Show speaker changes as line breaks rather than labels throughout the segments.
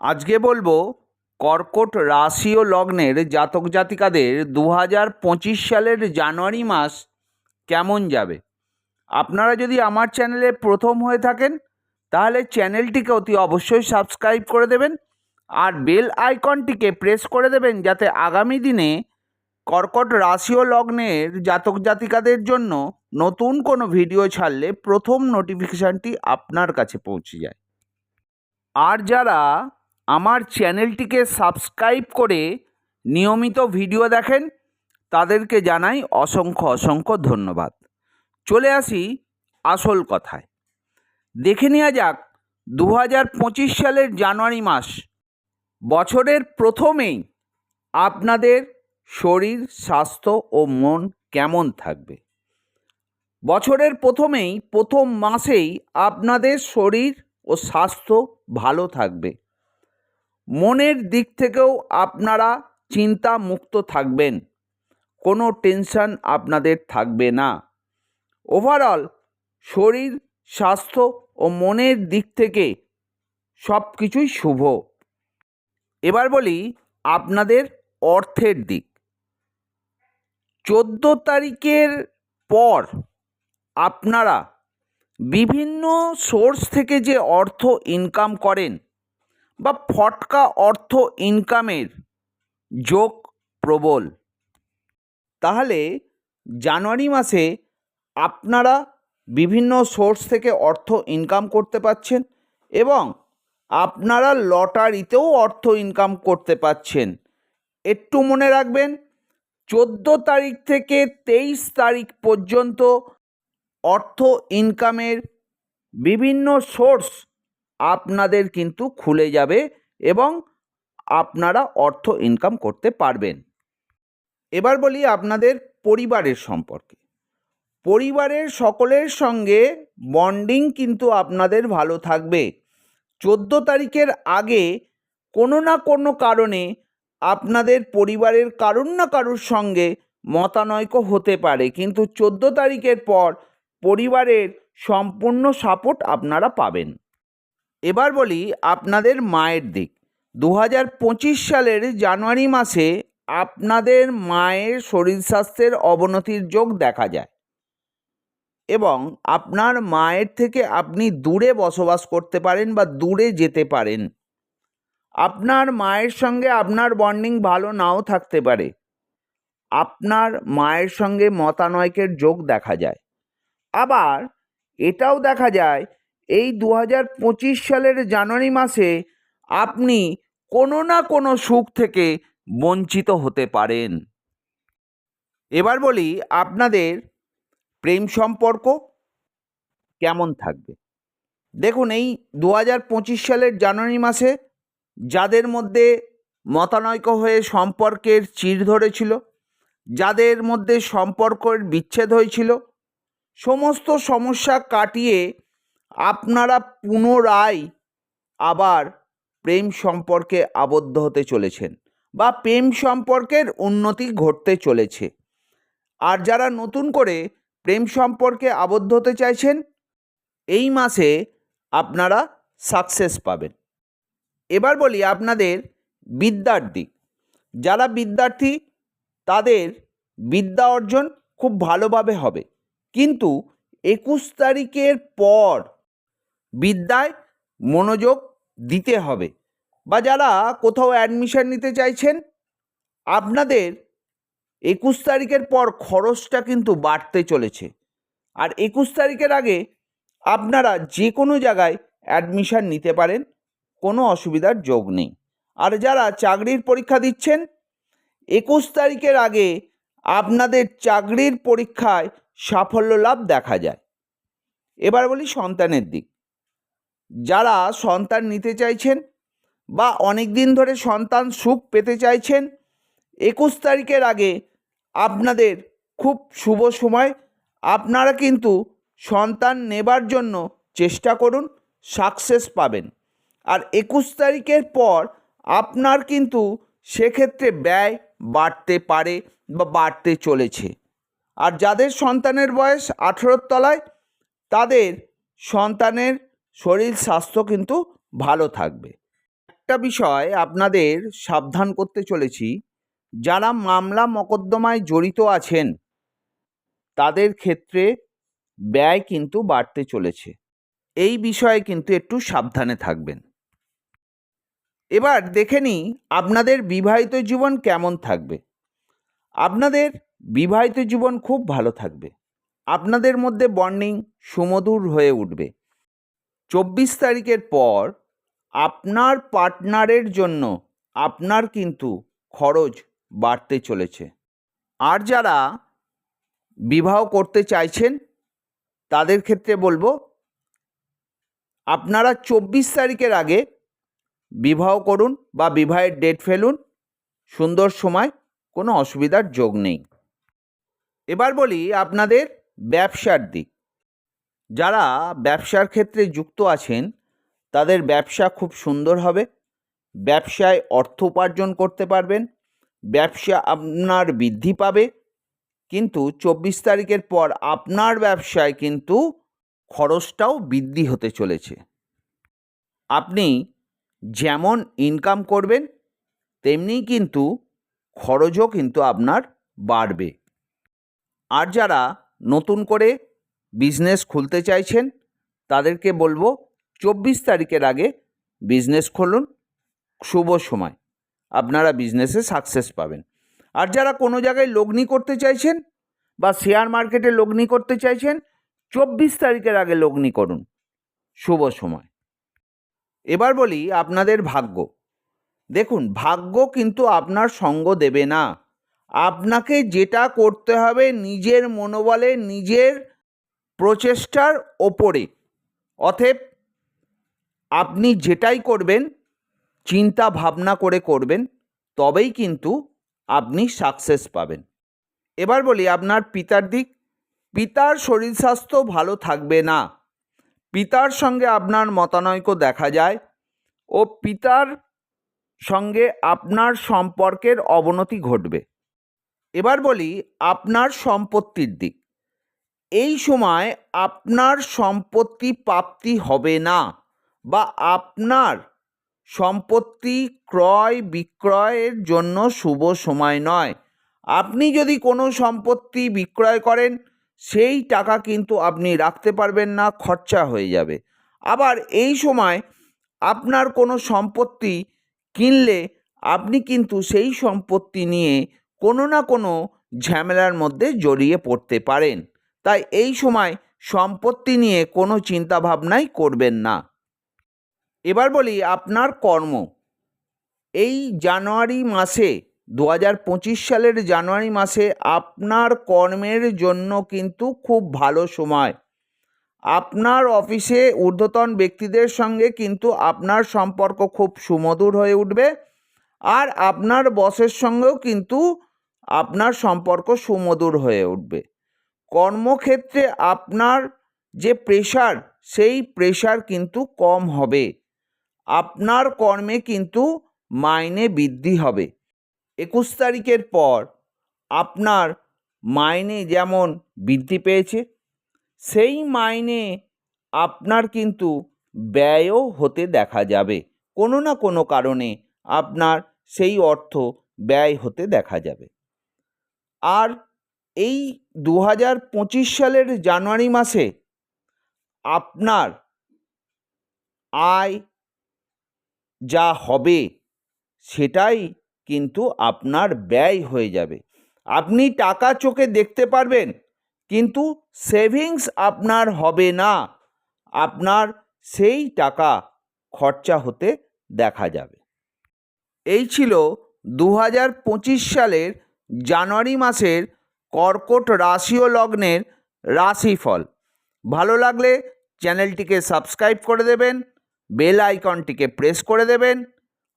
আজকে বলব কর্কট রাশি ও লগ্নের জাতক জাতিকাদের দু হাজার পঁচিশ সালের জানুয়ারি মাস কেমন যাবে? আপনারা যদি আমার চ্যানেলে প্রথম হয়ে থাকেন, তাহলে চ্যানেলটিকে অতি অবশ্যই সাবস্ক্রাইব করে দেবেন আর বেল আইকনটিকে প্রেস করে দেবেন যাতে আগামী দিনে কর্কট রাশি ও লগ্নের জাতক জাতিকাদের জন্য নতুন কোনো ভিডিও ছাড়লে প্রথম নোটিফিকেশানটি আপনার কাছে পৌঁছে যায়। আর যারা আমার চ্যানেলটিকে সাবস্ক্রাইব করে নিয়মিত ভিডিও দেখেন, তাদেরকে জানাই অসংখ্য অসংখ্য ধন্যবাদ। চলে আসি আসল কথায়। দেখে নেওয়া যাক দু হাজার পঁচিশ সালের জানুয়ারি মাস, বছরের প্রথমেই আপনাদের শরীর, স্বাস্থ্য ও মন কেমন থাকবে। বছরের প্রথমেই প্রথম মাসেই আপনাদের শরীর ও স্বাস্থ্য ভালো থাকবে। মনের দিক থেকেও আপনারা চিন্তা মুক্ত থাকবেন। কোনো টেনশন আপনাদের থাকবে না। ওভারঅল শরীর, স্বাস্থ্য ও মনের দিক থেকে সব কিছুই শুভ। এবার বলি আপনাদের অর্থের দিক। চোদ্দ তারিখের পর আপনারা বিভিন্ন সোর্স থেকে যে অর্থ ইনকাম করেন বা ফটকা অর্থ ইনকামের যোগ প্রবল। তাহলে জানুয়ারি মাসে আপনারা বিভিন্ন সোর্স থেকে অর্থ ইনকাম করতে পাচ্ছেন এবং আপনারা লটারিতেও অর্থ ইনকাম করতে পাচ্ছেন। একটু মনে রাখবেন, চোদ্দ তারিখ থেকে তেইশ তারিখ পর্যন্ত অর্থ ইনকামের বিভিন্ন সোর্স আপনাদের কিন্তু খুলে যাবে এবং আপনারা অর্থ ইনকাম করতে পারবেন। এবার বলি আপনাদের পরিবারের সম্পর্কে। পরিবারের সকলের সঙ্গে বন্ডিং কিন্তু আপনাদের ভালো থাকবে। চোদ্দ তারিখের আগে কোনো না কোনো কারণে আপনাদের পরিবারের কারুর না কারুর সঙ্গে মতানৈক্য হতে পারে। কিন্তু চোদ্দ তারিখের পর পরিবারের সম্পূর্ণ সাপোর্ট আপনারা পাবেন। এবার বলি আপনাদের মায়ের দিক। দু হাজার পঁচিশ সালের জানুয়ারি মাসে আপনাদের মায়ের শরীর স্বাস্থ্যের অবনতির যোগ দেখা যায় এবং আপনার মায়ের থেকে আপনি দূরে বসবাস করতে পারেন বা দূরে যেতে পারেন। আপনার মায়ের সঙ্গে আপনার বন্ডিং ভালো নাও থাকতে পারে। আপনার মায়ের সঙ্গে মতানয়কের যোগ দেখা যায়। আবার এটাও দেখা যায় এই দু হাজার পঁচিশ সালের জানুয়ারি মাসে আপনি কোনো না কোনো সুখ থেকে বঞ্চিত হতে পারেন। এবার বলি আপনাদের প্রেম সম্পর্ক কেমন থাকবে? দেখুন, এই দু হাজার পঁচিশ সালের জানুয়ারি মাসে যাদের মধ্যে মতানৈক্য হয়ে সম্পর্কের চির ধরেছিল, যাদের মধ্যে সম্পর্কের বিচ্ছেদ হয়েছিল, সমস্ত সমস্যা কাটিয়ে আপনারা পুনরায় আবার প্রেম সম্পর্কে আবদ্ধ হতে চলেছেন বা প্রেম সম্পর্কের উন্নতি ঘটতে চলেছে। আর যারা নতুন করে প্রেম সম্পর্কে আবদ্ধ হতে চাইছেন, এই মাসে আপনারা সাকসেস পাবেন। এবার বলি আপনাদের বিদ্যার দিক। যারা বিদ্যার্থী, তাদের বিদ্যা অর্জন খুব ভালোভাবে হবে। কিন্তু একুশ তারিখের পর বিদ্যায় মনোযোগ দিতে হবে। বা যারা কোথাও অ্যাডমিশন নিতে চাইছেন, আপনাদের একুশ তারিখের পর খরচটা কিন্তু বাড়তে চলেছে। আর একুশ তারিখের আগে আপনারা যে কোনো জায়গায় অ্যাডমিশন নিতে পারেন, কোনো অসুবিধার যোগ নেই। আর যারা চাকরির পরীক্ষা দিচ্ছেন, একুশ তারিখের আগে আপনাদের চাকরির পরীক্ষায় সাফল্য লাভ দেখা যায়। এবার বলি সন্তানের দিক। যারা সন্তান নিতে চাইছেন বা অনেক দিন ধরে সন্তান সুখ পেতে চাইছেন, একুশ তারিখের আগে আপনাদের খুব শুভ সময়। আপনারা কিন্তু সন্তান নেবার জন্য চেষ্টা করুন, সাকসেস পাবেন। আর একুশ তারিখের পর আপনার কিন্তু সেক্ষেত্রে ব্যয় বাড়তে পারে বা বাড়তে চলেছে। আর যাদের সন্তানের বয়স আঠেরোর তলায়, তাদের সন্তানের শরীর, স্বাস্থ্য কিন্তু ভালো থাকবে। একটা বিষয় আপনাদের সাবধান করতে চলেছি, যারা মামলা মকদ্দমায় জড়িত আছেন, তাদের ক্ষেত্রে ব্যয় কিন্তু বাড়তে চলেছে। এই বিষয়ে কিন্তু একটু সাবধানে থাকবেন। এবার দেখে নিই আপনাদের বিবাহিত জীবন কেমন থাকবে। আপনাদের বিবাহিত জীবন খুব ভালো থাকবে। আপনাদের মধ্যে বন্ডিং সুমধুর হয়ে উঠবে। চব্বিশ তারিখের পর আপনার পার্টনারের জন্য আপনার কিন্তু খরচ বাড়তে চলেছে। আর যারা বিবাহ করতে চাইছেন, তাদের ক্ষেত্রে বলব, আপনারা চব্বিশ তারিখের আগে বিবাহ করুন বা বিবাহের ডেট ফেলুন, সুন্দর সময়, কোনো অসুবিধার যোগ নেই। এবার বলি আপনাদের ব্যবসার দিক। যারা ব্যবসার ক্ষেত্রে যুক্ত আছেন, তাদের ব্যবসা খুব সুন্দর হবে। ব্যবসায় অর্থ উপার্জন করতে পারবেন। ব্যবসা আপনার বৃদ্ধি পাবে। কিন্তু চব্বিশ তারিখের পর আপনার ব্যবসায় কিন্তু খরচটাও বৃদ্ধি হতে চলেছে। আপনি যেমন ইনকাম করবেন, তেমনি কিন্তু খরচও কিন্তু আপনার বাড়বে। আর যারা নতুন করে বিজনেস খুলতে চাইছেন, তাদেরকে বলব চব্বিশ তারিখের আগে বিজনেস খুলুন, শুভ সময়। আপনারা বিজনেসে সাকসেস পাবেন। আর যারা কোনো জায়গায় লগ্নি করতে চাইছেন বা শেয়ার মার্কেটে লগ্নি করতে চাইছেন, চব্বিশ তারিখের আগে লগ্নি করুন, শুভ সময়। এবার বলি আপনাদের ভাগ্য। দেখুন, ভাগ্য কিন্তু আপনার সঙ্গ দেবে না। আপনাকে যেটা করতে হবে নিজের মনোবলে, নিজের প্রচেষ্টার ওপরে। অতএব আপনি যেটাই করবেন, চিন্তা ভাবনা করে করবেন, তবেই কিন্তু আপনি সাকসেস পাবেন। এবার বলি, আপনার পিতার দিক। পিতার শরীর স্বাস্থ্য ভালো থাকবে না। পিতার সঙ্গে আপনার মতানৈক্য দেখা যায় ও পিতার সঙ্গে আপনার সম্পর্কের অবনতি ঘটবে। এবার বলি, আপনার সম্পত্তির দিক। এই সময় আপনার সম্পত্তি প্রাপ্তি হবে না বা আপনার সম্পত্তি ক্রয় বিক্রয়ের জন্য শুভ সময় নয়। আপনি যদি কোনো সম্পত্তি বিক্রয় করেন, সেই টাকা কিন্তু আপনি রাখতে পারবেন না, খরচা হয়ে যাবে। আবার এই সময় আপনার কোনো সম্পত্তি কিনলে আপনি কিন্তু সেই সম্পত্তি নিয়ে কোনো না কোনো ঝামেলার মধ্যে জড়িয়ে পড়তে পারেন। তাই এই সময় সম্পত্তি নিয়ে কোনো চিন্তা ভাবনাই করবেন না। এবার বলি আপনার কর্ম। এই জানুয়ারি মাসে দু হাজার পঁচিশ সালের জানুয়ারি মাসে আপনার কর্মের জন্য কিন্তু খুব ভালো সময়। আপনার অফিসে ঊর্ধ্বতন ব্যক্তিদের সঙ্গে কিন্তু আপনার সম্পর্ক খুব সুমধুর হয়ে উঠবে আর আপনার বসের সঙ্গেও কিন্তু আপনার সম্পর্ক সুমধুর হয়ে উঠবে। কর্মক্ষেত্রে আপনার যে প্রেশার সেই প্রেশার কিন্তু কম হবে। আপনার কর্মে কিন্তু মাইনে বৃদ্ধি হবে। একুশ তারিখের পর আপনার মাইনে যেমন বৃদ্ধি পেয়েছে, সেই মাইনে আপনার কিন্তু ব্যয়ও হতে দেখা যাবে। কোনো না কোনো কারণে আপনার সেই অর্থ ব্যয় হতে দেখা যাবে। আর এই দু হাজার পঁচিশ সালের জানুয়ারি মাসে আপনার আয় যা হবে সেটাই কিন্তু আপনার ব্যয় হয়ে যাবে। আপনি টাকা চোখে দেখতে পারবেন, কিন্তু সেভিংস আপনার হবে না। আপনার সেই টাকা খরচা হতে দেখা যাবে। এই ছিল দু হাজার পঁচিশ সালের জানুয়ারি মাসের কর্কট রাশি ও লগ্নের রাশিফল। ভালো লাগলে চ্যানেলটিকে সাবস্ক্রাইব করে দেবেন, বেল আইকনটিকে প্রেস করে দেবেন,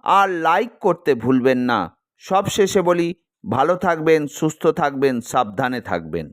আর লাইক করতে ভুলবেন না। সব শেষে বলি, ভালো থাকবেন, সুস্থ থাকবেন, সাবধানে থাকবেন।